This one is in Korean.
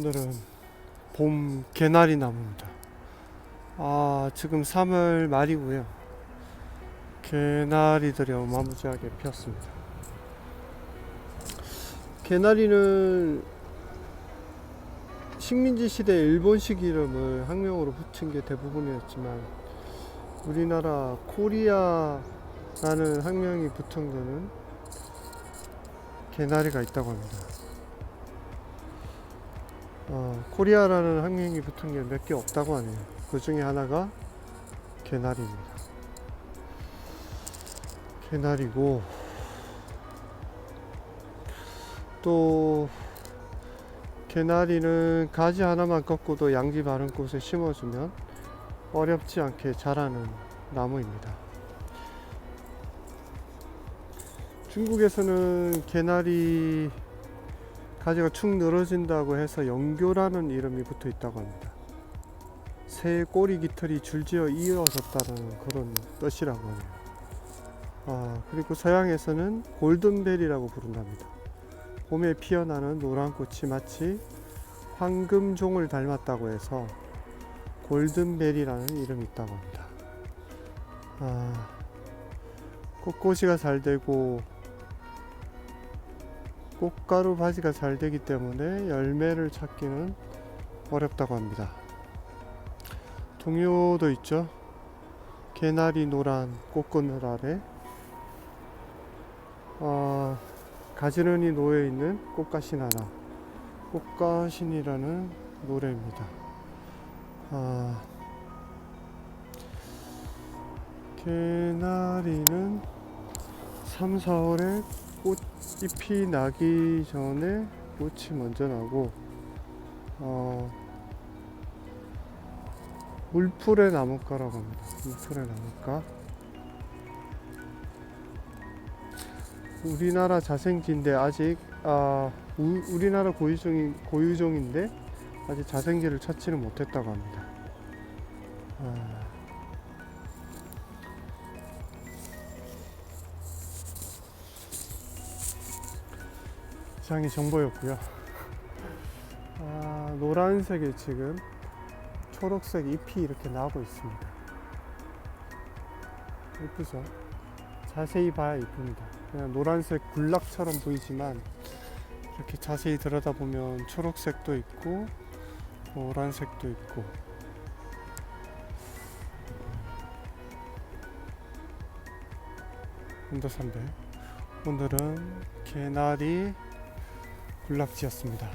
오늘은 봄 개나리 나무입니다. 아, 지금 3월 말이고요. 개나리들이 어마무지하게 피었습니다. 개나리는 식민지 시대 일본식 이름을 학명으로 붙인 게 대부분이었지만 우리나라 코리아라는 학명이 붙은 거는 개나리가 있다고 합니다. 어, 코리아라는 학명이 붙은 게 몇 개 없다고 하네요. 그 중에 하나가 개나리입니다. 개나리고 또 개나리는 가지 하나만 꺾고도 양지 바른 곳에 심어주면 어렵지 않게 자라는 나무입니다. 중국에서는 개나리 가지가 축 늘어진다고 해서 영교라는 이름이 붙어 있다고 합니다. 새 꼬리 깃털이 줄지어 이어졌다는 그런 뜻이라고 하네요. 아, 그리고 서양에서는 골든벨이라고 부른답니다. 봄에 피어나는 노란 꽃이 마치 황금종을 닮았다고 해서 골든벨이라는 이름이 있다고 합니다. 아, 꽃꽂이가 잘 되고 꽃가루 바지가 잘 되기 때문에 열매를 찾기는 어렵다고 합니다. 동요도 있죠. 개나리 노란 꽃그늘 아래 어, 가지런히 놓여 있는 꽃가신 하나. 꽃가신이라는 노래입니다. 아, 개나리는 3, 4월에 꽃잎이 나기 전에 꽃이 먼저 나고 어, 물풀의 나무가라고 합니다. 물풀의 나무가 우리나라 자생지인데 아직 아, 우, 우리나라 고유종이 고유종인데 아직 자생지를 찾지는 못했다고 합니다. 아, 이상의 정보였고요. 아, 노란색에 지금 초록색 잎이 이렇게 나고 있습니다. 예쁘죠? 자세히 봐야 이쁩니다. 그냥 노란색 군락처럼 보이지만 이렇게 자세히 들여다보면 초록색도 있고 노란색도 있고 온도 300 오늘은 개나리 군락지였습니다.